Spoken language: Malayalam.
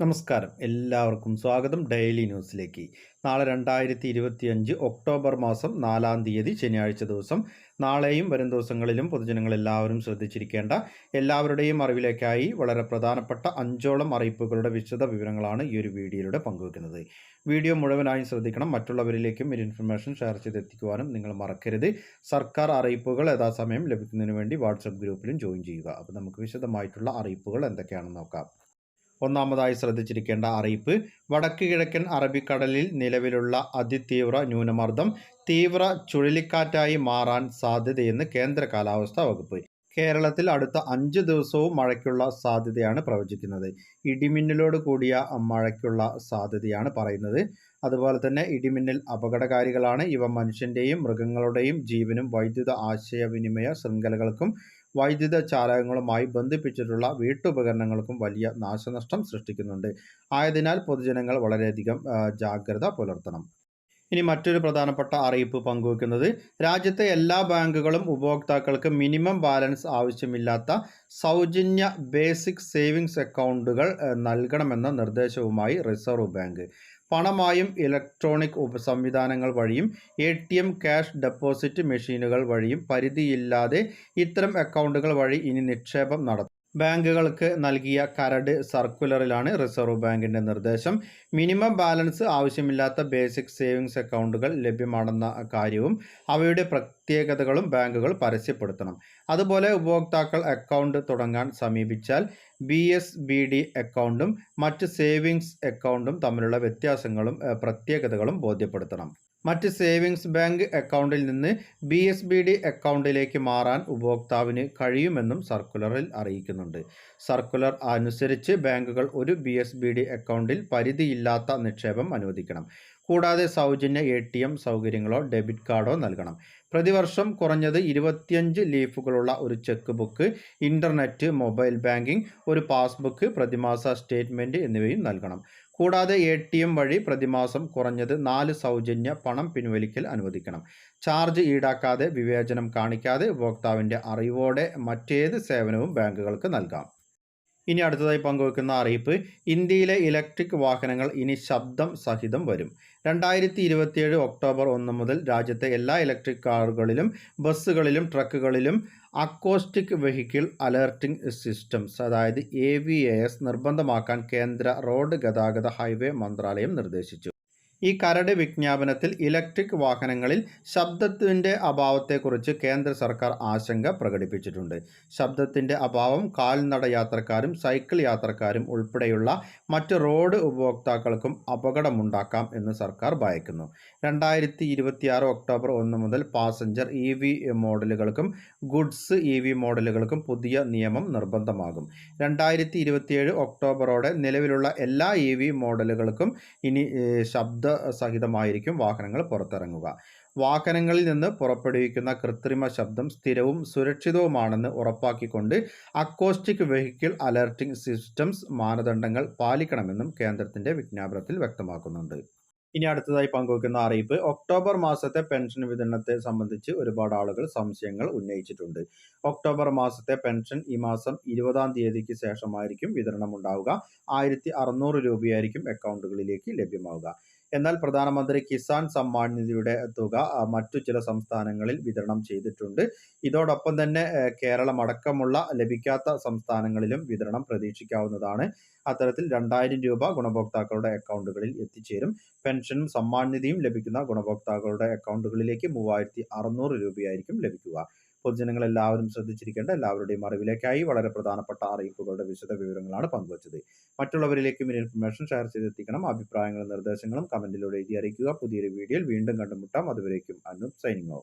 നമസ്കാരം. എല്ലാവർക്കും സ്വാഗതം ഡെയിലി ന്യൂസിലേക്ക്. നാളെ രണ്ടായിരത്തി ഇരുപത്തിയഞ്ച് ഒക്ടോബർ മാസം നാലാം തീയതി ശനിയാഴ്ച ദിവസം. നാളെയും വരും ദിവസങ്ങളിലും പൊതുജനങ്ങൾ എല്ലാവരും ശ്രദ്ധിച്ചിരിക്കേണ്ട എല്ലാവരുടെയും അറിവിലേക്കായി വളരെ പ്രധാനപ്പെട്ട അഞ്ചോളം അറിയിപ്പുകളുടെ വിശദ വിവരങ്ങളാണ് ഈ ഒരു വീഡിയോയിലൂടെ പങ്കുവെക്കുന്നത്. വീഡിയോ മുഴുവനായും ശ്രദ്ധിക്കണം. മറ്റുള്ളവരിലേക്കും ഒരു ഇൻഫർമേഷൻ ഷെയർ ചെയ്തെത്തിക്കുവാനും നിങ്ങൾ മറക്കരുത്. സർക്കാർ അറിയിപ്പുകൾ യഥാസമയം ലഭിക്കുന്നതിന് വേണ്ടി വാട്സപ്പ് ഗ്രൂപ്പിലും ജോയിൻ ചെയ്യുക. അപ്പോൾ നമുക്ക് വിശദമായിട്ടുള്ള അറിയിപ്പുകൾ എന്തൊക്കെയാണെന്ന് നോക്കാം. ഒന്നാമതായി ശ്രദ്ധിച്ചിരിക്കേണ്ട അറിയിപ്പ് വടക്ക് കിഴക്കൻ അറബിക്കടലിൽ നിലവിലുള്ള അതിതീവ്ര ന്യൂനമർദ്ദം തീവ്ര ചുഴലിക്കാറ്റായി മാറാൻ സാധ്യതയെന്ന് കേന്ദ്ര കാലാവസ്ഥാ വകുപ്പ്. കേരളത്തിൽ അടുത്ത അഞ്ച് ദിവസവും മഴയ്ക്കുള്ള സാധ്യതയാണ് പ്രവചിക്കുന്നത്. ഇടിമിന്നലോട് കൂടിയ മഴയ്ക്കുള്ള സാധ്യതയാണ് പറയുന്നത്. അതുപോലെ തന്നെ ഇടിമിന്നൽ അപകടകാരികളാണ്. ഇവ മനുഷ്യന്റെയും മൃഗങ്ങളുടെയും ജീവനും വൈദ്യുത ആശയവിനിമയ ശൃംഖലകൾക്കും വൈദ്യുത ചാലകങ്ങളുമായി ബന്ധിപ്പിച്ചിട്ടുള്ള വീട്ടുപകരണങ്ങൾക്കും വലിയ നാശനഷ്ടം സൃഷ്ടിക്കുന്നുണ്ട്. ആയതിനാൽ പൊതുജനങ്ങൾ വളരെയധികം ജാഗ്രത പുലർത്തണം. ഇനി മറ്റൊരു പ്രധാനപ്പെട്ട അറിയിപ്പ് പങ്കുവെക്കുന്നത് രാജ്യത്തെ എല്ലാ ബാങ്കുകളും ഉപഭോക്താക്കൾക്ക് മിനിമം ബാലൻസ് ആവശ്യമില്ലാത്ത സൗജന്യ ബേസിക് സേവിങ്സ് അക്കൗണ്ടുകൾ നൽകണമെന്ന നിർദ്ദേശവുമായി റിസർവ് ബാങ്ക്. പണമായും ഇലക്ട്രോണിക് സംവിധാനങ്ങൾ വഴിയും A T M cash deposit മെഷീനുകൾ വഴിയും പരിധിയില്ലാതെ ഇത്തരം അക്കൗണ്ടുകൾ വഴി ഇനി നിക്ഷേപം നടത്തും. ബാങ്കുകൾക്ക് നൽകിയ കരട് സർക്കുലറിലാണ് റിസർവ് ബാങ്കിന്റെ നിർദ്ദേശം. മിനിമം ബാലൻസ് ആവശ്യമില്ലാത്ത ബേസിക് സേവിങ്സ് അക്കൗണ്ടുകൾ ലഭ്യമാണെന്ന കാര്യവും അവയുടെ പ്രത്യേകതകളും ബാങ്കുകൾ പരസ്യപ്പെടുത്തണം. അതുപോലെ ഉപഭോക്താക്കൾ അക്കൗണ്ട് തുടങ്ങാൻ സമീപിച്ചാൽ ബി എസ് ബി ഡി അക്കൗണ്ടും മറ്റ് സേവിങ്സ് അക്കൗണ്ടും തമ്മിലുള്ള വ്യത്യാസങ്ങളും പ്രത്യേകതകളും ബോധ്യപ്പെടുത്തണം. മറ്റ് സേവിങ്സ് ബാങ്ക് അക്കൗണ്ടിൽ നിന്ന് ബി എസ് ബി ഡി അക്കൗണ്ടിലേക്ക് മാറാൻ ഉപഭോക്താവിന് കഴിയുമെന്നും സർക്കുലറിൽ അറിയിക്കുന്നുണ്ട്. സർക്കുലർ അനുസരിച്ച് ബാങ്കുകൾ ഒരു ബി എസ് ബി ഡി അക്കൗണ്ടിൽ പരിധിയില്ലാത്ത നിക്ഷേപം അനുവദിക്കണം. കൂടാതെ സൗജന്യ എ ടി എം സൗകര്യങ്ങളോ ഡെബിറ്റ് കാർഡോ നൽകണം. പ്രതിവർഷം കുറഞ്ഞത് ഇരുപത്തിയഞ്ച് ലീഫുകളുള്ള ഒരു cheque book internet mobile banking ഒരു പാസ്ബുക്ക് പ്രതിമാസ സ്റ്റേറ്റ്മെന്റ് എന്നിവയും നൽകണം. കൂടാതെ എ ടി എം വഴി പ്രതിമാസം കുറഞ്ഞത് നാല് സൗജന്യ പണം പിൻവലിക്കൽ അനുവദിക്കണം. ചാർജ് ഈടാക്കാതെ വിവേചനം കാണിക്കാതെ ഉപഭോക്താവിന്റെ അറിവോടെ മറ്റേത് സേവനവും ബാങ്കുകൾക്ക് നൽകാം. ഇനി അടുത്തതായി പങ്കുവെക്കുന്ന അറിയിപ്പ് ഇന്ത്യയിലെ ഇലക്ട്രിക് വാഹനങ്ങൾ ഇനി ശബ്ദം സഹിതം വരും. രണ്ടായിരത്തി ഇരുപത്തിയേഴ് ഒക്ടോബർ ഒന്ന് മുതൽ രാജ്യത്തെ എല്ലാ ഇലക്ട്രിക് കാറുകളിലും ബസ്സുകളിലും ട്രക്കുകളിലും അക്കോസ്റ്റിക് വെഹിക്കിൾ അലേർട്ടിംഗ് സിസ്റ്റംസ് അതായത് എ നിർബന്ധമാക്കാൻ കേന്ദ്ര റോഡ് ഗതാഗത ഹൈവേ മന്ത്രാലയം നിർദ്ദേശിച്ചു. ഈ കരട് വിജ്ഞാപനത്തിൽ ഇലക്ട്രിക് വാഹനങ്ങളിൽ ശബ്ദത്തിന്റെ അഭാവത്തെക്കുറിച്ച് കേന്ദ്ര സർക്കാർ ആശങ്ക പ്രകടിപ്പിച്ചിട്ടുണ്ട്. ശബ്ദത്തിന്റെ അഭാവം കാൽനട യാത്രക്കാരും സൈക്കിൾ യാത്രക്കാരും ഉൾപ്പെടെയുള്ള മറ്റ് റോഡ് ഉപഭോക്താക്കൾക്കും അപകടമുണ്ടാക്കാം എന്ന് സർക്കാർ ഭയക്കുന്നു. രണ്ടായിരത്തി ഇരുപത്തിയാറ് ഒക്ടോബർ ഒന്ന് മുതൽ പാസഞ്ചർ ഇ വി മോഡലുകൾക്കും ഗുഡ്സ് ഇ വി മോഡലുകൾക്കും പുതിയ നിയമം നിർബന്ധമാകും. രണ്ടായിരത്തി ഇരുപത്തിയേഴ് ഒക്ടോബറോടെ നിലവിലുള്ള എല്ലാ ഇ വി മോഡലുകൾക്കും ഇനി ശബ്ദ സഹിതമായിരിക്കും വാഹനങ്ങൾ പുറത്തിറങ്ങുക. വാഹനങ്ങളിൽ നിന്ന് പുറപ്പെടുവിക്കുന്ന കൃത്രിമ ശബ്ദം സ്ഥിരവും സുരക്ഷിതവുമാണെന്ന് ഉറപ്പാക്കിക്കൊണ്ട് അക്കോസ്റ്റിക് വെഹിക്കിൾ അലർട്ടിംഗ് സിസ്റ്റംസ് മാനദണ്ഡങ്ങൾ പാലിക്കണമെന്നും കേന്ദ്രത്തിന്റെ വിജ്ഞാപനത്തിൽ വ്യക്തമാക്കുന്നുണ്ട്. ഇനി അടുത്തതായി പങ്കുവയ്ക്കുന്ന അറിയിപ്പ് ഒക്ടോബർ മാസത്തെ പെൻഷൻ വിതരണത്തെ സംബന്ധിച്ച് ഒരുപാട് ആളുകൾ സംശയങ്ങൾ ഉന്നയിച്ചിട്ടുണ്ട്. ഒക്ടോബർ മാസത്തെ പെൻഷൻ ഈ മാസം ഇരുപതാം തീയതിക്ക് ശേഷമായിരിക്കും വിതരണം ഉണ്ടാവുക ആയിരത്തി രൂപയായിരിക്കും അക്കൗണ്ടുകളിലേക്ക് ലഭ്യമാവുക. എന്നാൽ പ്രധാനമന്ത്രി കിസാൻ സമ്മാൻ നിധിയുടെ തുക മറ്റു ചില സംസ്ഥാനങ്ങളിൽ വിതരണം ചെയ്തിട്ടുണ്ട്. ഇതോടൊപ്പം തന്നെ കേരളം അടക്കമുള്ള ലഭിക്കാത്ത സംസ്ഥാനങ്ങളിലും വിതരണം പ്രതീക്ഷിക്കാവുന്നതാണ്. അത്തരത്തിൽ രണ്ടായിരം രൂപ ഗുണഭോക്താക്കളുടെ അക്കൗണ്ടുകളിൽ എത്തിച്ചേരും. പെൻഷനും സമ്മാൻ നിധിയും ലഭിക്കുന്ന ഗുണഭോക്താക്കളുടെ അക്കൗണ്ടുകളിലേക്ക് മൂവായിരത്തി രൂപയായിരിക്കും ലഭിക്കുക. പൊതുജനങ്ങൾ എല്ലാവരും ശ്രദ്ധിച്ചിരിക്കേണ്ട എല്ലാവരുടെയും അറിവിലേക്കായി വളരെ പ്രധാനപ്പെട്ട അറിയിപ്പുകളുടെ വിശദ വിവരങ്ങളാണ് പങ്കുവച്ചത്. മറ്റുള്ളവരിലേക്കും ഈ ഇൻഫർമേഷൻ ഷെയർ ചെയ്തെത്തിക്കണം. അഭിപ്രായങ്ങളും നിർദ്ദേശങ്ങളും കമന്റിലൂടെ എഴുതി അറിയിക്കുക. പുതിയൊരു വീഡിയോയിൽ വീണ്ടും കണ്ടുമുട്ടാം. അതുവരേക്കും അനു സൈനിങ് ഓഫ്